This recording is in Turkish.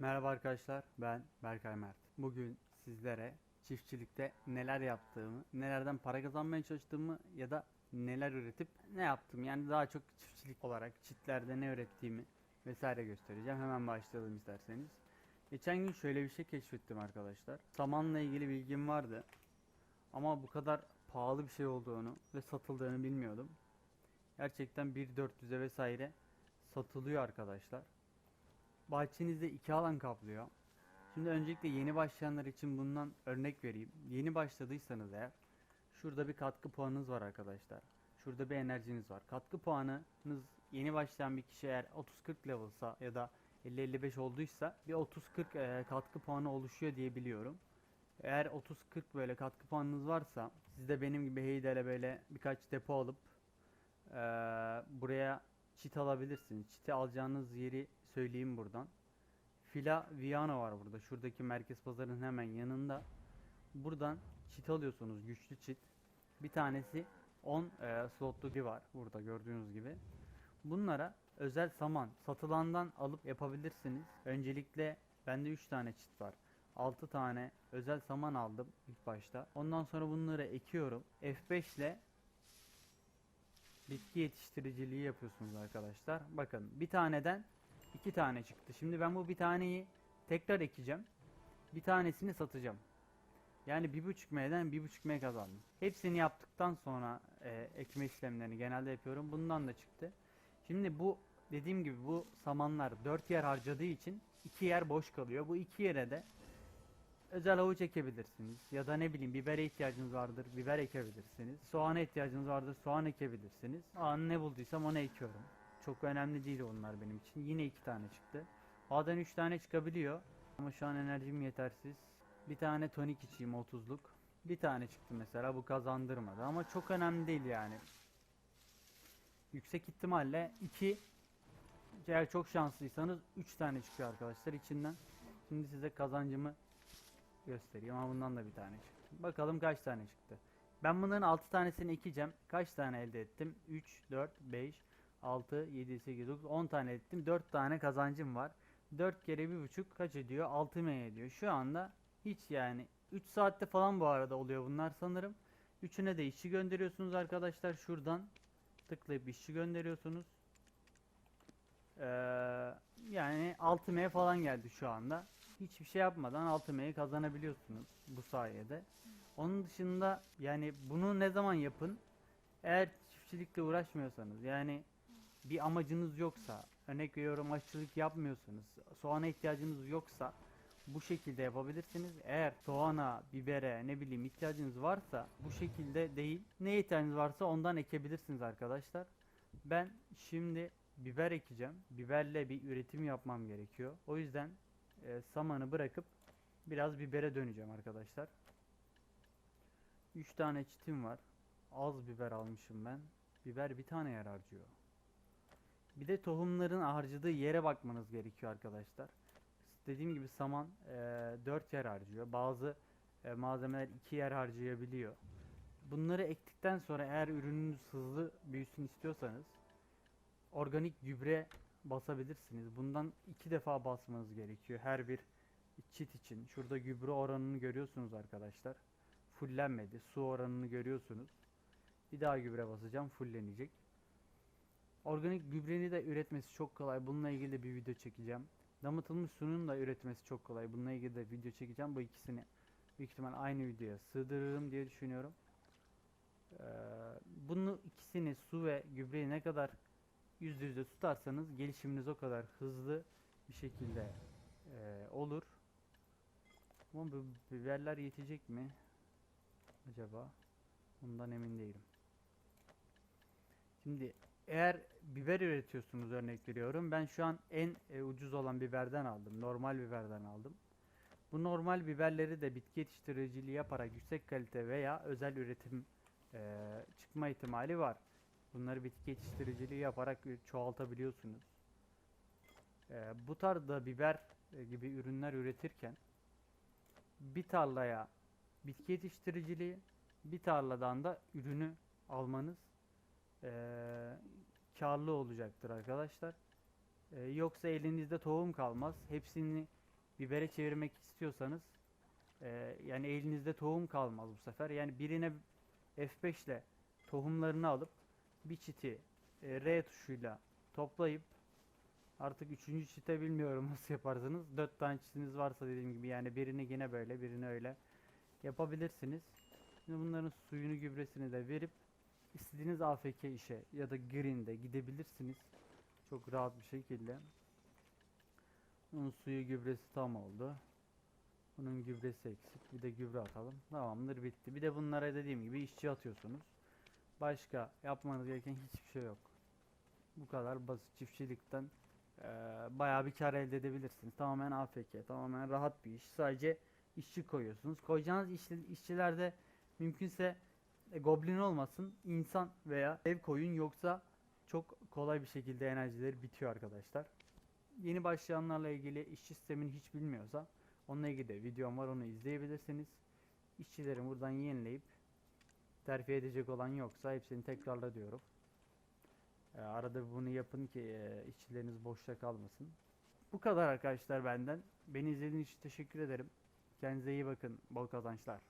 Merhaba arkadaşlar, ben Berkay Mert. Bugün sizlere çiftçilikte neler yaptığımı, nelerden para kazanmaya çalıştığımı ya da neler üretip ne yaptım yani daha çok çiftçilik olarak çitlerde ne ürettiğimi vesaire göstereceğim. Hemen başlayalım isterseniz. Geçen gün şöyle bir şey keşfettim arkadaşlar. Samanla ilgili bilgim vardı. Ama bu kadar pahalı bir şey olduğunu ve satıldığını bilmiyordum. Gerçekten 1.400'e vesaire satılıyor arkadaşlar. Bahçenizde iki alan kaplıyor. Şimdi öncelikle yeni başlayanlar için bundan örnek vereyim. Yeni başladıysanız eğer şurada bir katkı puanınız var arkadaşlar. Şurada bir enerjiniz var. Katkı puanınız yeni başlayan bir kişi eğer 30-40 level'sa ya da 50-55 olduysa bir 30-40 e, katkı puanı oluşuyor diye biliyorum. Eğer 30-40 böyle katkı puanınız varsa siz de benim gibi Heydel'e böyle birkaç depo alıp e, buraya çit alabilirsiniz. Çiti alacağınız yeri söyleyeyim buradan. Fila Viano var burada. Şuradaki merkez pazarın hemen yanında. Buradan çit alıyorsunuz. Güçlü çit. Bir tanesi 10 e, slotlu var. Burada gördüğünüz gibi. Bunlara özel saman satılandan alıp yapabilirsiniz. Öncelikle bende 3 tane çit var. 6 tane özel saman aldım ilk başta. Ondan sonra bunları ekiyorum. F5 ile bitki yetiştiriciliği yapıyorsunuz arkadaşlar. Bakın bir taneden iki tane çıktı. Şimdi ben bu bir taneyi tekrar ekeceğim. Bir tanesini satacağım. Yani bir buçuk M'den bir buçuk M kazandım. Hepsini yaptıktan sonra e, ekme işlemlerini genelde yapıyorum. Bundan da çıktı. Şimdi bu dediğim gibi bu samanlar 4 yer harcadığı için iki yer boş kalıyor. Bu iki yere de özel havuç ekebilirsiniz. Ya da ne bileyim bibere ihtiyacınız vardır, biber ekebilirsiniz. Soğana ihtiyacınız vardır, soğan ekebilirsiniz. An ne bulduysam onu ekiyorum. Çok önemli değil onlar benim için. Yine iki tane çıktı. Bazen üç tane çıkabiliyor. Ama şu an enerjim yetersiz. Bir tane tonik içeyim 30'luk. Bir tane çıktı mesela bu kazandırmadı ama çok önemli değil yani. Yüksek ihtimalle 2 eğer çok şanslıysanız 3 tane çıkıyor arkadaşlar içinden. Şimdi size kazancımı göstereyim ama bundan da bir tane çıktı. Bakalım kaç tane çıktı. Ben bunların 6 tanesini ekeceğim. Kaç tane elde ettim? 3, 4, 5, 6, 7, 8, 9, 10 tane ettim. 4 tane kazancım var. 4 kere 1.5 kaç ediyor? 6 M ediyor. Şu anda hiç yani 3 saatte falan bu arada oluyor bunlar sanırım. Üçüne de işçi gönderiyorsunuz arkadaşlar. Şuradan tıklayıp işçi gönderiyorsunuz. Ee, yani 6M falan geldi şu anda. Hiçbir şey yapmadan 6M'yi kazanabiliyorsunuz bu sayede. Onun dışında yani bunu ne zaman yapın? Eğer çiftçilikle uğraşmıyorsanız yani bir amacınız yoksa, örnek veriyorum aşçılık yapmıyorsanız, soğana ihtiyacınız yoksa bu şekilde yapabilirsiniz. Eğer soğana, bibere, ne bileyim ihtiyacınız varsa bu şekilde değil. Ne ihtiyacınız varsa ondan ekebilirsiniz arkadaşlar. Ben şimdi biber ekeceğim. Biberle bir üretim yapmam gerekiyor. O yüzden e, samanı bırakıp biraz bibere döneceğim arkadaşlar. 3 tane çitim var. Az biber almışım ben. Biber bir tane yer harcıyor. Bir de tohumların harcadığı yere bakmanız gerekiyor arkadaşlar. Dediğim gibi saman e, 4 yer harcıyor. Bazı e, malzemeler 2 yer harcayabiliyor. Bunları ektikten sonra eğer ürününüz hızlı büyüsün istiyorsanız organik gübre basabilirsiniz. Bundan iki defa basmanız gerekiyor her bir çit için. Şurada gübre oranını görüyorsunuz arkadaşlar. Fullenmedi. Su oranını görüyorsunuz. Bir daha gübre basacağım. Fullenecek. Organik gübreni de üretmesi çok kolay. Bununla ilgili bir video çekeceğim. Damıtılmış suyun da üretmesi çok kolay. Bununla ilgili de video çekeceğim. Bu ikisini büyük ihtimal aynı videoya sığdırırım diye düşünüyorum. Ee, bunu ikisini su ve gübreyi ne kadar yüzde yüzde tutarsanız gelişiminiz o kadar hızlı bir şekilde e, olur. Ama bu biberler yetecek mi? Acaba? Bundan emin değilim. Şimdi eğer biber üretiyorsunuz örnek veriyorum. Ben şu an en e, ucuz olan biberden aldım. Normal biberden aldım. Bu normal biberleri de bitki yetiştiriciliği yaparak yüksek kalite veya özel üretim e, çıkma ihtimali var. Bunları bitki yetiştiriciliği yaparak ü- çoğaltabiliyorsunuz. Ee, bu tarzda biber e, gibi ürünler üretirken bir tarlaya bitki yetiştiriciliği, bir tarladan da ürünü almanız eee karlı olacaktır arkadaşlar. Ee, yoksa elinizde tohum kalmaz. Hepsini bibere çevirmek istiyorsanız e, yani elinizde tohum kalmaz bu sefer. Yani birine F5 ile tohumlarını alıp bir çiti e, R tuşuyla toplayıp artık üçüncü çite bilmiyorum nasıl yaparsınız. Dört tane çitiniz varsa dediğim gibi yani birini yine böyle birini öyle yapabilirsiniz. Şimdi bunların suyunu gübresini de verip istediğiniz AFK işe ya da green'de gidebilirsiniz. Çok rahat bir şekilde. Bunun suyu gübresi tam oldu. Bunun gübresi eksik. Bir de gübre atalım. Tamamdır bitti. Bir de bunlara dediğim gibi işçi atıyorsunuz. Başka yapmanız gereken hiçbir şey yok. Bu kadar basit çiftçilikten eee bayağı bir kar elde edebilirsiniz. Tamamen AFK, tamamen rahat bir iş. Sadece işçi koyuyorsunuz. Koyacağınız işçi, işçilerde mümkünse e, goblin olmasın, insan veya ev koyun yoksa çok kolay bir şekilde enerjileri bitiyor arkadaşlar. Yeni başlayanlarla ilgili işçi sistemini hiç bilmiyorsa onunla ilgili de videom var onu izleyebilirsiniz. İşçileri buradan yenileyip terfi edecek olan yoksa hepsini tekrarla diyorum. E, arada bunu yapın ki e, işçileriniz boşta kalmasın. Bu kadar arkadaşlar benden. Beni izlediğiniz için teşekkür ederim. Kendinize iyi bakın. Bol kazançlar.